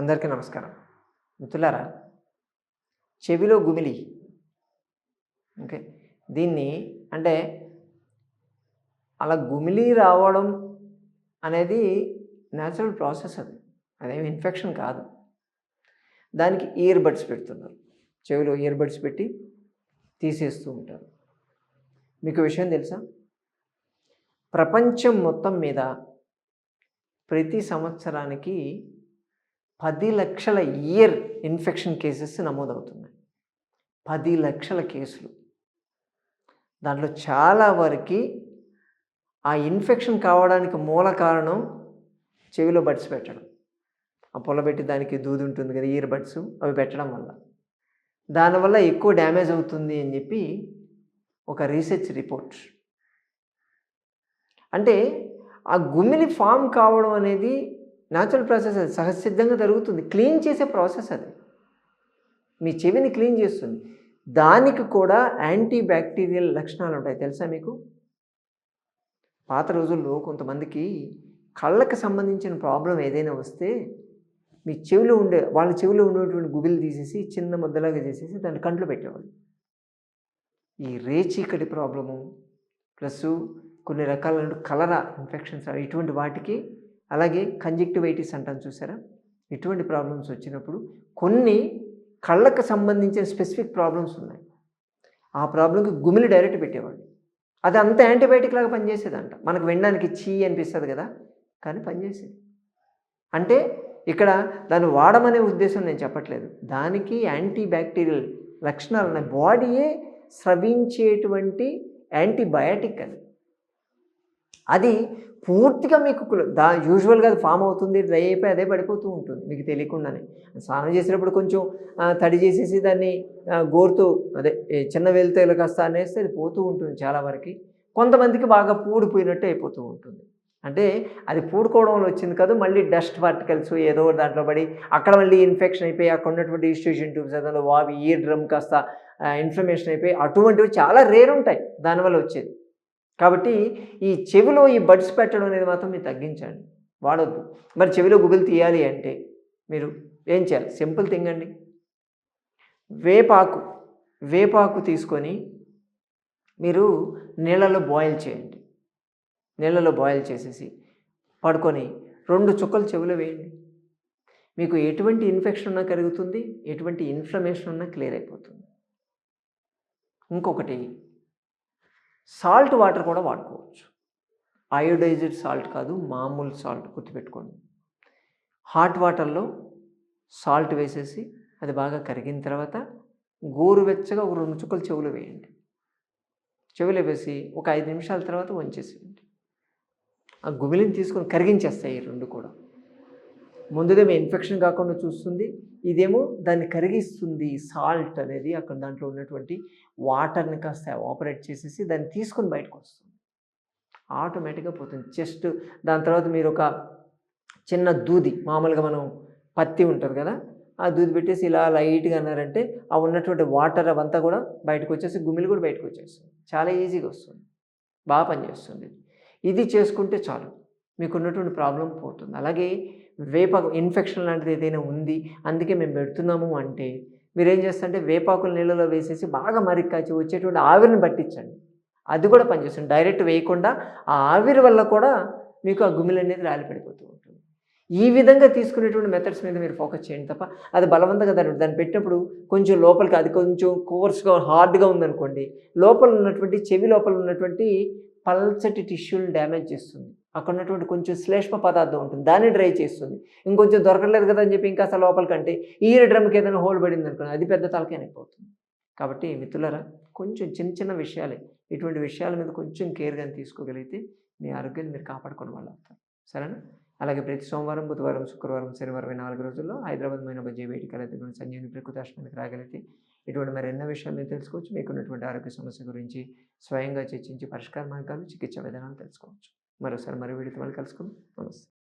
అందరికీ నమస్కారం. మిత్రులారా చెవిలో గుమిలి. ఓకే. దీన్ని అంటే అలా గుమిలి రావడం అనేది న్యాచురల్ ప్రాసెస్ అది. అదేమి ఇన్ఫెక్షన్ కాదు. దానికి ఇయర్ బడ్స్ పెడుతున్నారు. చెవిలో ఇయర్ బడ్స్ పెట్టి తీసేస్తూ ఉంటారు. మీకు విషయం తెలుసా? ప్రపంచం మొత్తం మీద ప్రతి సంవత్సరానికి పది లక్షల ఇయర్ ఇన్ఫెక్షన్ కేసెస్ నమోదవుతున్నాయి. పది లక్షల కేసులు. దాంట్లో చాలా వరకు ఆ ఇన్ఫెక్షన్ కావడానికి మూల కారణం చెవిలో బడ్స్ పెట్టడం. ఆ పొలబెట్టి దానికి దూది ఉంటుంది కదా ఇయర్ బడ్స్ అవి పెట్టడం వల్ల. దానివల్ల ఎక్కువ డ్యామేజ్ అవుతుంది అని చెప్పి ఒక రీసెర్చ్ రిపోర్ట్. అంటే ఆ గుమ్మిని ఫామ్ కావడం అనేది న్యాచురల్ ప్రాసెస్ అది సహజసిద్ధంగా జరుగుతుంది. క్లీన్ చేసే ప్రాసెస్ అది. మీ చెవిని క్లీన్ చేస్తుంది. దానికి కూడా యాంటీ బ్యాక్టీరియల్ లక్షణాలు ఉంటాయి. తెలుసా మీకు? పాత రోజుల్లో కొంతమందికి కళ్ళకి సంబంధించిన ప్రాబ్లం ఏదైనా వస్తే మీ చెవిలో ఉండే వాళ్ళ చెవిలో ఉండేటువంటి గుబిలు తీసేసి చిన్న ముద్దలాగా చేసేసి దాన్ని కంట్లో పెట్టేవాళ్ళు. ఈ రేచీకటి ప్రాబ్లము ప్లస్ కొన్ని రకాల కలరా ఇన్ఫెక్షన్స్ ఇటువంటి వాటికి అలాగే కంజక్టివైటిస్ అంటాం చూసారా? ఇటువంటి ప్రాబ్లమ్స్ వచ్చినప్పుడు కొన్ని కళ్ళకు సంబంధించిన స్పెసిఫిక్ ప్రాబ్లమ్స్ ఉన్నాయి. ఆ ప్రాబ్లంకి గుమిలి డైరెక్ట్ పెట్టేవాళ్ళు. అది అంత యాంటీబయాటిక్ లాగా పనిచేసేదంట. మనకు వినడానికి చీ అనిపిస్తుంది కదా కానీ పనిచేసేది. అంటే ఇక్కడ దాన్ని వాడమనే ఉద్దేశం నేను చెప్పట్లేదు. దానికి యాంటీ బ్యాక్టీరియల్ లక్షణాలు ఉన్నాయి. బాడీయే స్రవించేటువంటి యాంటీబయాటిక్ అది. అది పూర్తిగా మీకు దా యూజువల్గా అది ఫామ్ అవుతుంది డ్రై అయిపోయి అదే పడిపోతూ ఉంటుంది మీకు తెలియకుండానే. స్నానం చేసేటప్పుడు కొంచెం తడి చేసేసి దాన్ని గోరుతూ గోరుతో అదే చిన్న వేలితో కాస్తా కాస్త అనేస్తే అది పోతూ ఉంటుంది చాలా వరకు. కొంతమందికి బాగా పూడిపోయినట్టు అయిపోతూ ఉంటుంది. అంటే అది పూడుకోవడంలో వచ్చింది కాదు మళ్ళీ డస్ట్ పార్టికల్స్ ఏదో దాంట్లో పడి అక్కడ మళ్ళీ ఇన్ఫెక్షన్ అయిపోయి అక్కడ ఉన్నటువంటి ఇన్స్టిట్యూషన్ ట్యూబ్స్ ఏదైనా వావి ఇయర్ డ్రమ్ కాస్త ఇన్ఫ్లమేషన్ అయిపోయి అటువంటివి చాలా రేర్ ఉంటాయి దానివల్ల వచ్చేది. కాబట్టి ఈ చెవిలో ఈ బడ్స్ పెట్టడం అనేది మాత్రం మీరు తగ్గించండి. వాడొద్దు. మరి చెవిలో గుబులు తీయాలి అంటే మీరు ఏం చేయాలి? సింపుల్ థింగ్ అండి. వేపాకు వేపాకు తీసుకొని మీరు నీళ్ళలో బాయిల్ చేయండి. నీళ్ళలో బాయిల్ చేసేసి పడుకొని రెండు చుక్కలు చెవిలో వేయండి. మీకు ఎటువంటి ఇన్ఫెక్షన్ ఉన్నా కలుగుతుంది ఎటువంటి ఇన్ఫ్లమేషన్ ఉన్నా క్లియర్ అయిపోతుంది. ఇంకొకటి సాల్ట్ వాటర్ కూడా వాడుకోవచ్చు. అయోడైజ్డ్ సాల్ట్ కాదు మామూలు సాల్ట్ గుర్తుపెట్టుకోండి. హాట్ వాటర్లో సాల్ట్ వేసేసి అది బాగా కరిగిన తర్వాత గోరువెచ్చగా ఒక రెండు చుక్కలు చెవులు వేయండి. చెవులు వేసి ఒక ఐదు నిమిషాల తర్వాత వంచేసేయండి. ఆ గుమిలిని తీసుకొని కరిగించేస్తాయి రెండు కూడా. ముందుదేమో ఇన్ఫెక్షన్ కాకుండా చూస్తుంది. ఇదేమో దాన్ని కరిగిస్తుంది సాల్ట్ అనేది అక్కడ దాంట్లో ఉన్నటువంటి వాటర్ని కాస్త ఆపరేట్ చేసేసి దాన్ని తీసుకొని బయటకు వస్తుంది. ఆటోమేటిక్గా పోతుంది. జస్ట్ దాని తర్వాత మీరు ఒక చిన్న దూది మామూలుగా మనం పత్తి ఉంటుంది కదా ఆ దూది పెట్టేసి ఇలా లైట్గా అన్నారంటే ఆ ఉన్నటువంటి వాటర్ అవంతా కూడా బయటకు వచ్చేసి గుమ్మిలు కూడా బయటకు వచ్చేస్తుంది. చాలా ఈజీగా వస్తుంది. బాగా పనిచేస్తుంది. ఇది చేసుకుంటే చాలు. మీకు ఉన్నటువంటి ప్రాబ్లం పోతుంది. అలాగే వేపాకు ఇన్ఫెక్షన్ లాంటిది ఏదైనా ఉంది అందుకే మేము పెడుతున్నాము అంటే మీరేం చేస్తారంటే వేపాకులు నీళ్ళలో వేసేసి బాగా మరిక్కాచి వచ్చేటువంటి ఆవిరిని పట్టించండి. అది కూడా పనిచేస్తుంది. డైరెక్ట్ వేయకుండా ఆ ఆవిరి వల్ల కూడా మీకు ఆ గుమ్మిలు అనేది రాలి పడిపోతూ ఉంటుంది. ఈ విధంగా తీసుకునేటువంటి మెథడ్స్ మీద మీరు ఫోకస్ చేయండి తప్ప అది బలవంతంగా దాన్ని దాన్ని పెట్టినప్పుడు కొంచెం లోపలికి అది కొంచెం కోర్స్గా హార్డ్గా ఉందనుకోండి లోపల ఉన్నటువంటి చెవి లోపల ఉన్నటువంటి పల్చటి టిష్యూలు డ్యామేజ్ చేస్తుంది. అక్కడ ఉన్నటువంటి కొంచెం శ్లేష్మ పదార్థం ఉంటుంది. దాన్ని డ్రై చేస్తుంది. ఇంకొంచెం దొరకలేదు కదా అని చెప్పి ఇంకా అసలు లోపలికంటే ఈ డ్రమ్కి ఏదైనా హోల్ పడింది అనుకోండి అది పెద్ద తలకైపోతుంది కాబట్టి మిత్రులరా కొంచెం చిన్న చిన్న విషయాలే. ఇటువంటి విషయాల మీద కొంచెం కేర్గా తీసుకోగలిగితే మీ ఆరోగ్యాన్ని మీరు కాపాడుకునే వాళ్ళు అవుతారు. సరేనా? అలాగే ప్రతి సోమవారం బుధవారం శుక్రవారం శనివారం నాలుగు రోజుల్లో హైదరాబాద్ మైన బజ్జే వేదిక దగ్గర సంజీవని ప్రకృతాశ్రమానికి రాగలిగితే ఇటువంటి మరి ఎన్నో విషయాలు మీరు తెలుసుకోవచ్చు. మీకున్నటువంటి ఆరోగ్య సమస్య గురించి స్వయంగా చర్చించి పరిష్కార మార్గాలు చికిత్స విధానాలు తెలుసుకోవచ్చు. మరోసారి మరో వీడితో మళ్ళీ కలుసుకుందాం. నమస్తే.